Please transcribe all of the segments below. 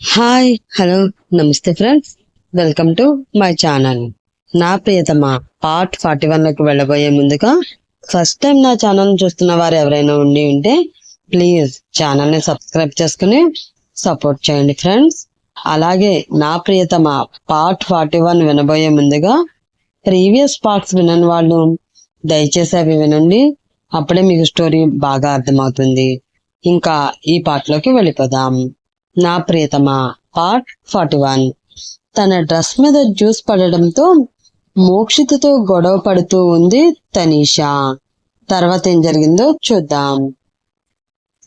Hi hello namaste friends. Welcome to my channel. నా ప్రియతమ part forty వన్లోకి వెళ్ళబోయే ముందుగా first time నా ఛానల్ చూస్తున్న వారు ఎవరైనా ఉండి ఉంటే ప్లీజ్ ఛానల్ని సబ్స్క్రైబ్ చేసుకుని సపోర్ట్ చేయండి ఫ్రెండ్స్. అలాగే నా ప్రియతమ పార్ట్ ఫార్టీ వన్ వినబోయే ముందుగా ప్రీవియస్ పార్ట్స్ వినని వాళ్ళు దయచేసి అవి వినండి. అప్పుడే మీకు స్టోరీ బాగా అర్థమవుతుంది. ఇంకా ఈ పార్ట్లోకి వెళ్ళిపోదాం. నా ప్రియతమ పార్ట్ ఫార్టీ వన్. తన డ్రెస్ మీద జ్యూస్ పడడంతో మోక్షితతో గొడవ పడుతూ ఉంది తనీషా. తర్వాత ఏం జరిగిందో చూద్దాం.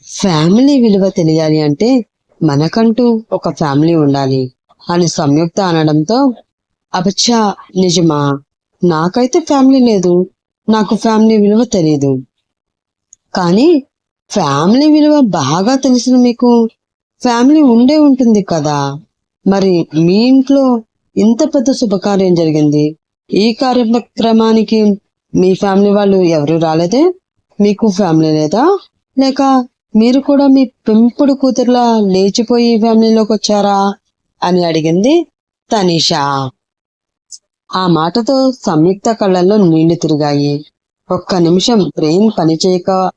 ఫ్యామిలీ విలువ తెలియాలి అంటే మనకంటూ ఒక ఫ్యామిలీ ఉండాలి అని సంయుక్త అనడంతో అబచ్చా నిజమా? నాకైతే ఫ్యామిలీ లేదు నాకు ఫ్యామిలీ విలువ తెలియదు కానీ ఫ్యామిలీ విలువ బాగా తెలిసిన మీకు ఫ్యామిలీ ఉండే ఉంటుంది కదా. మరి మీ ఇంట్లో ఇంత పెద్ద శుభకార్యం జరిగింది. ఈ కార్యక్రమానికి మీ ఫ్యామిలీ వాళ్ళు ఎవరు రాలేదే? మీకు ఫ్యామిలీ లేదా? లేక మీరు కూడా మీ పెంపుడు కూతురులా లేచిపోయి ఫ్యామిలీలోకి వచ్చారా? అని అడిగింది తనీషా. ఆ మాటతో సంయుక్త కళ్ళల్లో నీళ్ళు తిరిగాయి. ఒక్క నిమిషం బ్రెయిన్ పని చేయక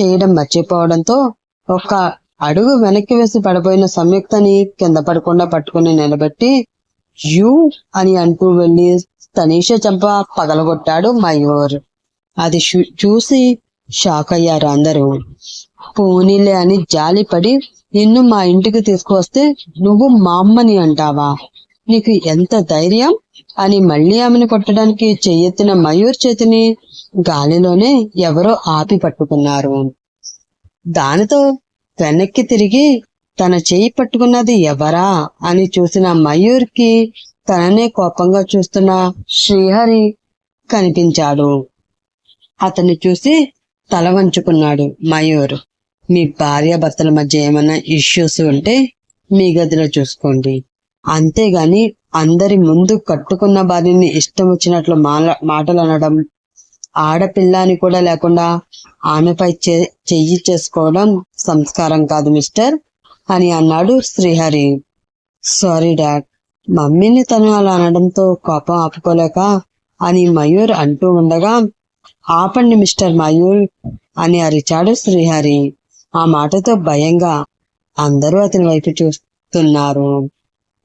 చేయడం మర్చిపోవడంతో ఒక్క అడుగు వెనక్కి వేసి పడిపోయిన సంయుక్తని కింద పడకుండా పట్టుకుని నిలబెట్టి యూ అని అంటూ వెళ్ళి తనీష చెంప పగలగొట్టాడు మయూర్. అది చూసి షాక్ అయ్యారు అందరూ. పోనీలే అని జాలిపడి నిన్ను మా ఇంటికి తీసుకువస్తే నువ్వు మా అమ్మని అంటావా? నీకు ఎంత ధైర్యం? అని మళ్ళీ ఆమెను కొట్టడానికి చెయ్యెత్తిన మయూర్ చేతిని గాలిలోనే ఎవరో ఆపి పట్టుకున్నారు. దానితో వెనక్కి తిరిగి తన చేయి పట్టుకున్నది ఎవరా అని చూసిన మయూర్కి తననే కోపంగా చూస్తున్న శ్రీహరి కనిపించాడు. అతన్ని చూసి తల వంచుకున్నాడు మయూర్. మీ భార్య భర్తల మధ్య ఏమైనా ఇష్యూస్ ఉంటే మీ గదిలో చూసుకోండి. అంతేగాని అందరి ముందు కట్టుకున్న భార్యని ఇష్టం వచ్చినట్లు మాటలు అనడం ఆడపిల్ల అని కూడా లేకుండా ఆమెపై చెయ్యి చేసుకోవడం సంస్కారం కాదు మిస్టర్ అని అన్నాడు శ్రీహరి. Sorry dad. మమ్మీని తను అలా అనడంతో కోపం ఆపుకోలేక అని మయూర్ అంటూ ఉండగా ఆపండి మిస్టర్ మయూర్ అని అరిచాడు శ్రీహరి. ఆ మాటతో భయంగా అందరూ అతని వైపు చూస్తున్నారు.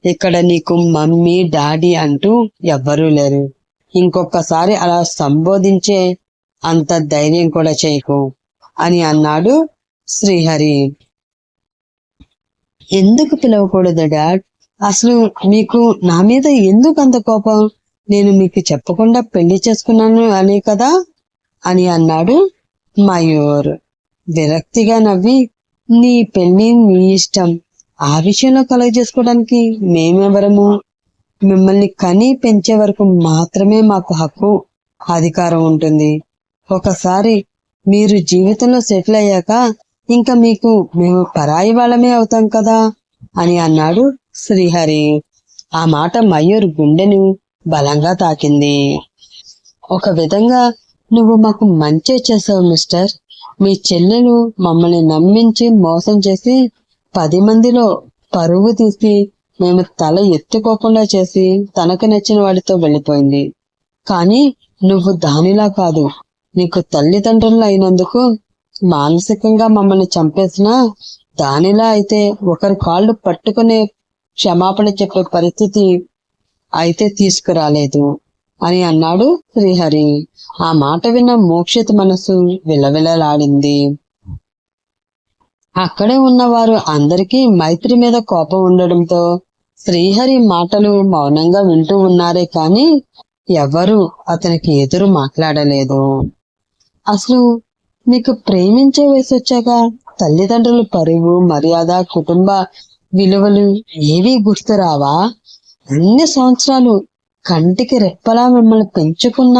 ఇక్కడ నీకు మమ్మీ డాడీ అంటూ ఎవ్వరూ లేరు. ఇంకొకసారి అలా సంబోధించే అంత ధైర్యం కూడా చేయకు అని అన్నాడు శ్రీహరి. ఎందుకు పిలవకూడదు డాడ్? అసలు మీకు నా మీద ఎందుకు అంత కోపం? నేను మీకు చెప్పకుండా పెళ్ళి చేసుకున్నాను అనే కదా? అని అన్నాడు మయూర్. విరక్తిగా నవ్వి నీ పెళ్ళి నీ ఇష్టం. ఆ విషయంలో కలగ చేసుకోవడానికి మేమెవరము? మిమ్మల్ని కని పెంచే వరకు మాత్రమే మాకు హక్కు అధికారం ఉంటుంది. ఒకసారి మీరు జీవితంలో సెటిల్ అయ్యాక ఇంకా మీకు మేము పరాయి వాళ్ళమే అవుతాం కదా? అని అన్నాడు శ్రీహరి. ఆ మాట మయూర్ గుండెను బలంగా తాకింది. ఒక విధంగా నువ్వు మాకు మంచి చేసావు మిస్టర్. మీ చెల్లెలు మమ్మల్ని నమ్మించి మోసం చేసి పది మందిలో పరువు తీసి మేము తల ఎత్తుకోకుండా చేసి తనకు నచ్చిన వాడితో వెళ్ళిపోయింది. కానీ నువ్వు దానిలా కాదు. నీకు తల్లిదండ్రులు అయినందుకు మానసికంగా మమ్మల్ని చంపేసినా దానిలా అయితే ఒకరి కాళ్ళు పట్టుకునే క్షమాపణ చెప్పే పరిస్థితి అయితే తీసుకురాలేదు అని అన్నాడు శ్రీహరి. ఆ మాట విన్న మోక్షిత మనసు విలవిలలాడింది. అక్కడే ఉన్నవారు అందరికీ మైత్రి మీద కోపం ఉండడంతో శ్రీహరి మాటలు మౌనంగా వింటూ ఉన్నారే కాని ఎవరు అతనికి ఎదురు మాట్లాడలేదు. అసలు నీకు ప్రేమించే వయసు వచ్చాక తల్లిదండ్రుల పరువు మర్యాద కుటుంబ విలువలు ఏవీ గుర్తురావా? అన్ని సంవత్సరాలు కంటికి రెప్పలా మిమ్మల్ని పెంచుకున్న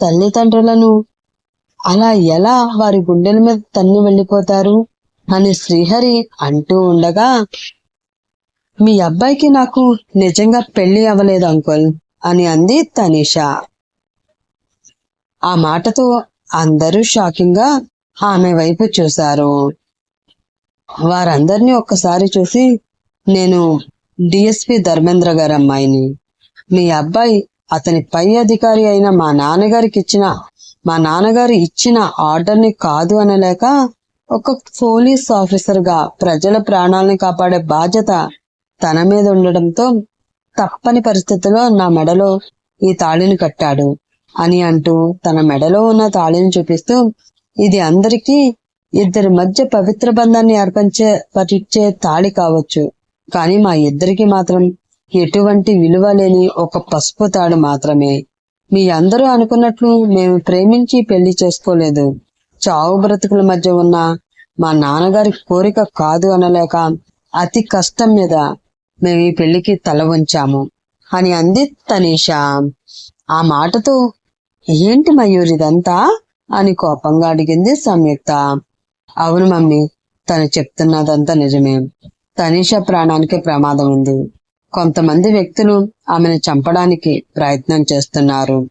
తల్లిదండ్రులను అలా ఎలా వారి గుండెల మీద తన్ని వెళ్ళిపోతారు? అని శ్రీహరి అంటూ ఉండగా మీ అబ్బాయికి నాకు నిజంగా పెళ్ళి అవ్వలేదు అంకుల్ అని అంది తనీష. ఆ మాటతో అందరూ షాకింగ్గా ఆమె వైపు చూశారు. వారందరినీ ఒక్కసారి చూసి నేను డిఎస్పి ధర్మేంద్ర గారి అమ్మాయిని. మీ అబ్బాయి అతని పై అధికారి అయిన మా నాన్నగారికి ఇచ్చిన మా నాన్నగారు ఇచ్చిన ఆర్డర్ని కాదు అనలేక ఒక పోలీస్ ఆఫీసర్గా ప్రజల ప్రాణాలను కాపాడే బాధ్యత తన మీద ఉండడంతో తప్పని పరిస్థితిలో నా మెడలో ఈ తాళిని కట్టాడు అని అంటూ తన మెడలో ఉన్న తాళిని చూపిస్తూ ఇది అందరికీ ఇద్దరి మధ్య పవిత్ర బంధాన్ని అర్పించే పరిచే తాళి కావచ్చు. కానీ మా ఇద్దరికి మాత్రం ఎటువంటి విలువ లేని ఒక పసుపు తాడు మాత్రమే. మీ అందరూ అనుకున్నట్లు మేము ప్రేమించి పెళ్ళి చేసుకోలేదు. చావు బ్రతుకుల మధ్య ఉన్న మా నాన్నగారి కోరిక కాదు అనలేక అతి కష్టం మీద మేము ఈ పెళ్ళికి తల వంచాము. అని అంది తనీషా. ఆ మాటతో ఏంటి మయూర్ ఇదంతా? అని కోపంగా అడిగింది సంయుక్త. అవును మమ్మీ తను చెప్తున్నదంతా నిజమే. తనీష ప్రాణానికి ప్రమాదం ఉంది. కొంతమంది వ్యక్తులు ఆమెను చంపడానికి ప్రయత్నం చేస్తున్నారు.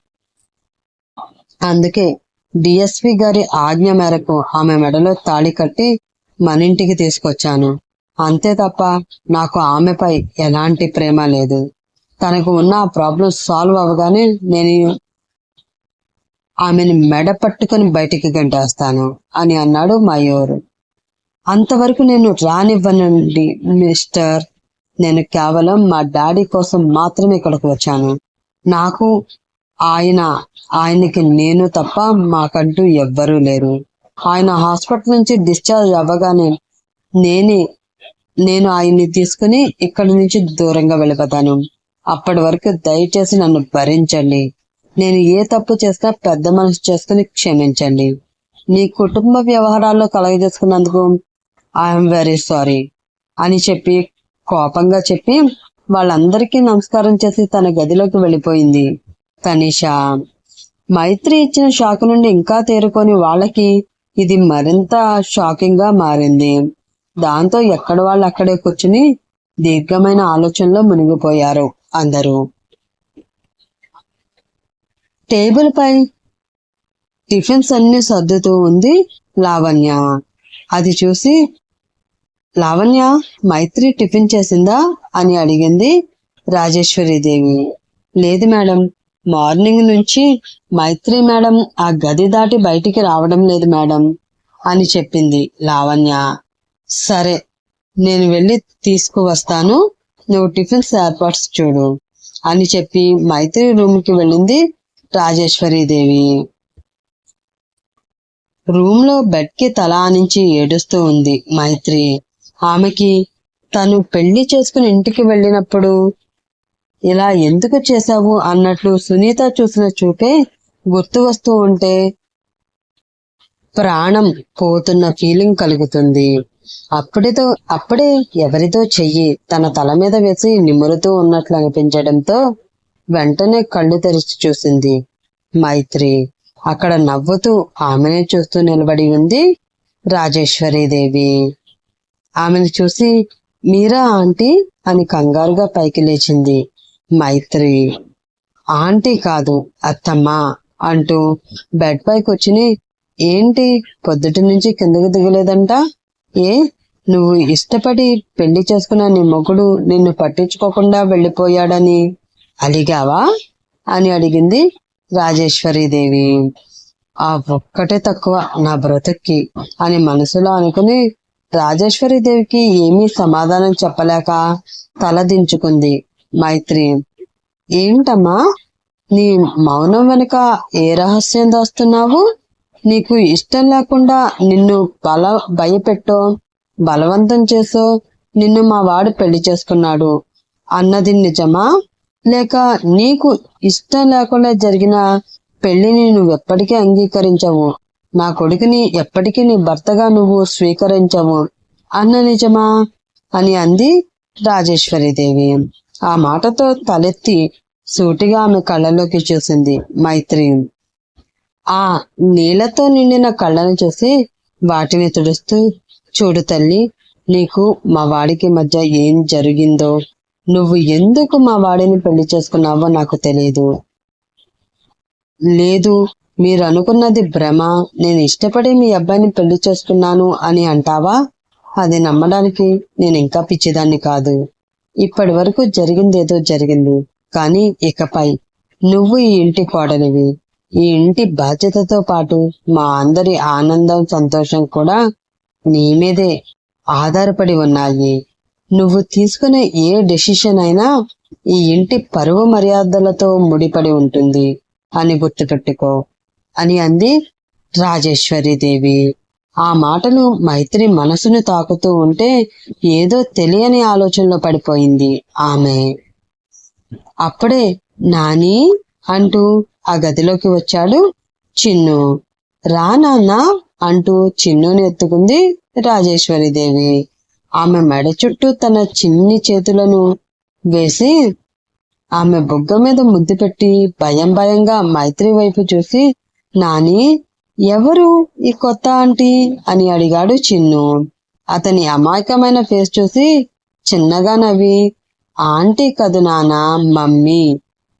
అందుకే డిఎస్పి గారి ఆజ్ఞ మేరకు ఆమె మెడలో తాళి కట్టి మన ఇంటికి తీసుకొచ్చాను. అంతే తప్ప నాకు ఆమెపై ఎలాంటి ప్రేమ లేదు. తనకు ఉన్న ప్రాబ్లం సాల్వ్ అవ్వగానే నేను ఆమెను మెడ పట్టుకొని బయటికి గంటేస్తాను అని అన్నాడు మయూర్. అంతవరకు నేను రానివ్వనండి మిస్టర్. నేను కేవలం మా డాడీ కోసం మాత్రమే ఇక్కడికి వచ్చాను. నాకు ఆయన ఆయనకి నేను తప్ప మాకంటూ ఎవ్వరూ లేరు. ఆయన హాస్పిటల్ నుంచి డిశ్చార్జ్ అవ్వగానే నేనే నేను ఆయన్ని తీసుకుని ఇక్కడి నుంచి దూరంగా వెళ్ళిపోతాను. అప్పటి వరకు దయచేసి నన్ను భరించండి. నేను ఏ తప్పు చేసినా పెద్ద మనసు చేసుకుని క్షమించండి. నీ కుటుంబ వ్యవహారాల్లో కలగజేసుకున్నందుకు ఐఎమ్ వెరీ సారీ అని చెప్పి కోపంగా చెప్పి వాళ్ళందరికీ నమస్కారం చేసి తన గదిలోకి వెళ్ళిపోయింది. తనిషా మైత్రి ఇచ్చిన షాక్ నుండి ఇంకా తేరుకొని వాళ్ళకి ఇది మరింత షాకింగ్గా మారింది. దాంతో ఎక్కడ వాళ్ళు అక్కడే కూర్చుని దీర్ఘమైన ఆలోచనలో మునిగిపోయారు అందరూ. టేబుల్ పై టిఫిన్స్ అన్ని సర్దుతూ ఉంది లావణ్య. అది చూసి లావణ్య మైత్రి టిఫిన్ చేసిందా? అని అడిగింది రాజేశ్వరీదేవి. లేదు మేడం మార్నింగ్ నుంచి మైత్రి మేడం ఆ గది దాటి బయటికి రావడం లేదు మేడం అని చెప్పింది లావణ్య. సరే నేను వెళ్ళి తీసుకువస్తాను. నువ్వు టిఫిన్స్ ఏర్పాటు చూడు అని చెప్పి మైత్రి రూమ్కి వెళ్ళింది రాజేశ్వరీదేవి రూమ్లో బెడ్కి తల ఆనించి ఏడుస్తూ ఉంది మైత్రి. ఆమెకి తను పెళ్ళి చేసుకుని ఇంటికి వెళ్ళినప్పుడు ఇలా ఎందుకు చేశావు? అన్నట్లు సునీత చూసిన చూపే గుర్తు వస్తూ ఉంటే ప్రాణం పోతున్న ఫీలింగ్ కలుగుతుంది. అప్పుడితో అప్పుడే ఎవరితో చెయ్యి తన తల మీద వేసి నిమురుతూ ఉన్నట్లు అనిపించడంతో వెంటనే కళ్ళు తెరిచి చూసింది మైత్రి. అక్కడ నవ్వుతూ ఆమెనే చూస్తూ నిలబడి ఉంది రాజేశ్వరీదేవి. ఆమెను చూసి మీరా ఆంటీ? అని కంగారుగా పైకి లేచింది మైత్రి. ఆంటీ కాదు అత్తమ్మ అంటూ బెడ్ పైకి వచ్చి ఏంటి పొద్దుటి నుంచి కిందకు దిగలేదంట? ఏ? నువ్వు ఇష్టపడి పెళ్ళి చేసుకున్న నీ మొగుడు నిన్ను పట్టించుకోకుండా వెళ్ళిపోయాడని అలిగావా అని అడిగింది రాజేశ్వరీదేవి. ఆ ఒక్కటే తక్కువ నా బ్రతుక్కి అని మనసులో అనుకుని రాజేశ్వరీదేవికి ఏమీ సమాధానం చెప్పలేక తలదించుకుంది మైత్రి. ఏంటమ్మా? నీ మౌనం వెనుక ఏ రహస్యం దాస్తున్నావు? నీకు ఇష్టం లేకుండా నిన్ను బల భయపెట్టో బలవంతం చేసో నిన్ను మా వాడు పెళ్ళి చేసుకున్నాడు. అన్నది నిజమా? లేక నీకు ఇష్టం లేకుండా జరిగిన పెళ్ళిని నువ్వు ఎప్పటికీ అంగీకరించవు. నా కొడుకుని ఎప్పటికీ నీ భర్తగా నువ్వు స్వీకరించవు. అన్న నిజమా? అని అంది రాజేశ్వరీదేవి ఆ మాటతో తలెత్తి సూటిగా ఆమె కళ్ళలోకి చూసింది మైత్రి. ఆ నీళ్ళతో నిండిన కళ్ళను చూసి వాటిని తుడుస్తూ చూడు తల్లి నీకు మా వాడికి మధ్య ఏం జరిగిందో? నువ్వు ఎందుకు మా వాడిని పెళ్ళి చేసుకున్నావో నాకు తెలియదు లేదు మీరు అనుకున్నది భ్రమ నేను ఇష్టపడి మీ అబ్బాయిని పెళ్ళి చేసుకున్నాను అని అంటావా? అది నమ్మడానికి నేను ఇంకా పిచ్చిదాన్ని కాదు. ఇప్పటి వరకు జరిగిందేదో జరిగింది కానీ ఇకపై నువ్వు ఈ ఇంటి కోడలివి. ఈ ఇంటి బాధ్యతతో పాటు మా అందరి ఆనందం సంతోషం కూడా నీ మీదే ఆధారపడి ఉన్నాయి. నువ్వు తీసుకునే ఏ డెసిషన్ అయినా ఈ ఇంటి పరువు మర్యాదలతో ముడిపడి ఉంటుంది అని గుర్తుపెట్టుకో అని అంది రాజేశ్వరీదేవి ఆ మాటలు మైత్రి మనసును తాకుతూ ఉంటే ఏదో తెలియని ఆలోచనలో పడిపోయింది ఆమె. అప్పుడే నాని అంటూ ఆ గదిలోకి వచ్చాడు చిన్ను. రా నాన్న అంటూ చిన్నుని ఎత్తుకుంది రాజేశ్వరి దేవి. ఆమె మెడ చుట్టూ తన చిన్ని చేతులను వేసి ఆమె బుగ్గ మీద ముద్దు పెట్టి భయం భయంగా మైత్రి వైపు చూసి నాని ఎవరు ఈ కొత్త ఆంటీ? అని అడిగాడు చిన్ను. అతని అమాయకమైన ఫేస్ చూసి చిన్నగా నవ్వి ఆంటీ కదు నానా మమ్మీ.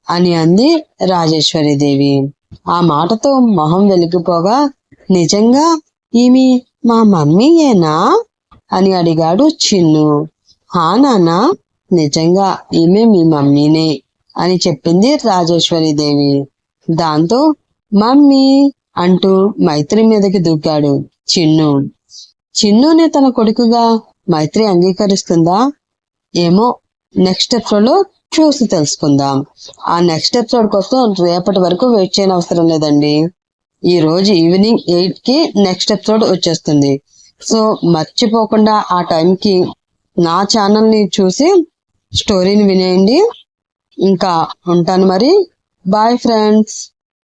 అని అంది రాజేశ్వరి దేవి. ఆ మాటతో మొహం వెలిగిపోగా నిజంగా ఈమె మా మమ్మీయేనా అని అడిగాడు చిన్ను. హా నానా నిజంగా ఈమె మీ మమ్మీనే అని చెప్పింది రాజేశ్వరి దేవి. దాంతో మమ్మీ అంటూ మైత్రి మీదకి దూకాడు చిన్ను. చిన్నుని తన కొడుకుగా మైత్రి అంగీకరిస్తుందా? ఏమో నెక్స్ట్ ఎపిసోడ్ చూసి తెలుసుకుందాం. ఆ నెక్స్ట్ ఎపిసోడ్ కోసం రేపటి వరకు వెయిట్ చేయని అవసరం లేదండి. ఈ రోజు ఈవినింగ్ ఎయిట్కి నెక్స్ట్ ఎపిసోడ్ వచ్చేస్తుంది. సో మర్చిపోకుండా ఆ టైంకి నా ఛానల్ని చూసి స్టోరీని వినేయండి. ఇంకా ఉంటాను మరి. Bye friends